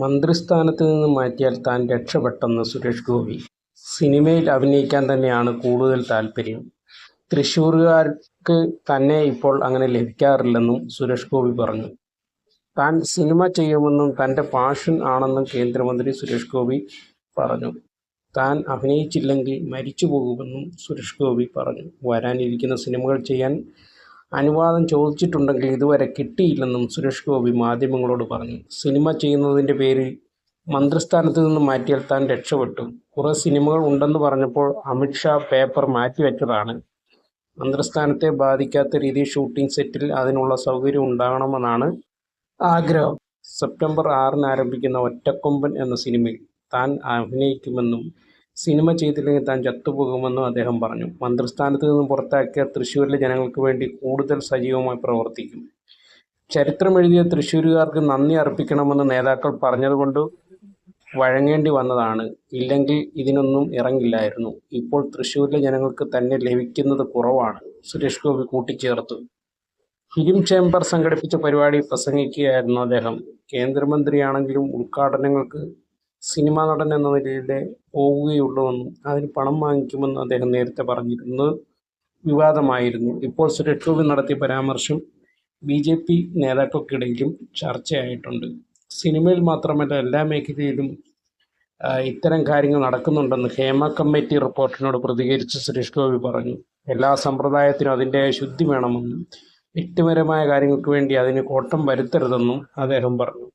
മന്ത്രിസ്ഥാനത്ത് നിന്ന് മാറ്റിയാൽ താൻ രക്ഷപ്പെട്ടെന്ന് സുരേഷ് ഗോപി. സിനിമയിൽ അഭിനയിക്കാൻ തന്നെയാണ് കൂടുതൽ താല്പര്യം. തൃശ്ശൂരുകാർക്ക് തന്നെ ഇപ്പോൾ അങ്ങനെ ലഭിക്കാറില്ലെന്നും സുരേഷ് ഗോപി പറഞ്ഞു. താൻ സിനിമ ചെയ്യുമെന്നും തന്റെ പാഷൻ ആണെന്നും കേന്ദ്രമന്ത്രി സുരേഷ് ഗോപി പറഞ്ഞു. താൻ അഭിനയിച്ചില്ലെങ്കിൽ മരിച്ചു പോകുമെന്നും സുരേഷ് ഗോപി പറഞ്ഞു. വരാനിരിക്കുന്ന സിനിമകൾ ചെയ്യാൻ അനുവാദം ചോദിച്ചിട്ടുണ്ടെങ്കിൽ ഇതുവരെ കിട്ടിയില്ലെന്നും സുരേഷ് ഗോപി മാധ്യമങ്ങളോട് പറഞ്ഞു. സിനിമ ചെയ്യുന്നതിന്റെ പേരിൽ മന്ത്രിസ്ഥാനത്ത് നിന്ന് മാറ്റിയാൽ താൻ രക്ഷപ്പെട്ടു. കുറേ സിനിമകൾ ഉണ്ടെന്ന് പറഞ്ഞപ്പോൾ അമിത്ഷാ പേപ്പർ മാറ്റിവെച്ചതാണ് മന്ത്രിസ്ഥാനത്തെ ബാധിക്കാത്ത രീതിയിൽ ഷൂട്ടിംഗ് സെറ്റിൽ അതിനുള്ള സൗകര്യം ഉണ്ടാകണമെന്നാണ് ആഗ്രഹം. സെപ്റ്റംബർ ആറിന് ആരംഭിക്കുന്ന ഒറ്റക്കൊമ്പൻ എന്ന സിനിമയിൽ താൻ അഭിനയിക്കുമെന്നും സിനിമ ചെയ്തില്ലെങ്കിൽ താൻ ചത്തുപോകുമെന്നും അദ്ദേഹം പറഞ്ഞു. മന്ത്രിസ്ഥാനത്ത് നിന്നും പുറത്താക്കിയ തൃശ്ശൂരിലെ ജനങ്ങൾക്ക് വേണ്ടി കൂടുതൽ സജീവമായി പ്രവർത്തിക്കും. ചരിത്രമെഴുതിയ തൃശ്ശൂരുകാർക്ക് നന്ദി അർപ്പിക്കണമെന്ന് നേതാക്കൾ പറഞ്ഞതുകൊണ്ട് വഴങ്ങേണ്ടി വന്നതാണ്. ഇല്ലെങ്കിൽ ഇതിനൊന്നും ഇറങ്ങില്ലായിരുന്നു. ഇപ്പോൾ തൃശ്ശൂരിലെ ജനങ്ങൾക്ക് തന്നെ ലഭിക്കുന്നത് കുറവാണ്. സുരേഷ് ഗോപി കൂട്ടിച്ചേർത്തു. ഫിലിം ചേംബർ സംഘടിപ്പിച്ച പരിപാടി പ്രസംഗിക്കുകയായിരുന്നു അദ്ദേഹം. കേന്ദ്രമന്ത്രിയാണെങ്കിലും ഉദ്ഘാടനങ്ങൾക്ക് സിനിമാ നടൻ എന്ന നിലയിലേ പോവുകയുള്ളൂവെന്നും അതിന് പണം വാങ്ങിക്കുമെന്നും അദ്ദേഹം നേരത്തെ പറഞ്ഞിരുന്നത് വിവാദമായിരുന്നു. ഇപ്പോൾ ഗോപി നടത്തിയ പരാമർശം ബി ജെ പി നേതാക്കൾക്കിടയിലും ചർച്ചയായിട്ടുണ്ട്. സിനിമയിൽ മാത്രമല്ല എല്ലാ മേഖലയിലും ഇത്തരം കാര്യങ്ങൾ നടക്കുന്നുണ്ടെന്ന് ഹേമ കമ്മിറ്റി റിപ്പോർട്ടിനോട് പ്രതികരിച്ച് സുരേഷ് ഗോപി പറഞ്ഞു. എല്ലാ സമ്പ്രദായത്തിനും അതിന്റെ ശുദ്ധി വേണമെന്നും വ്യക്തിപരമായ കാര്യങ്ങൾക്ക് വേണ്ടി അതിന് കോട്ടം വരുത്തരുതെന്നും അദ്ദേഹം പറഞ്ഞു.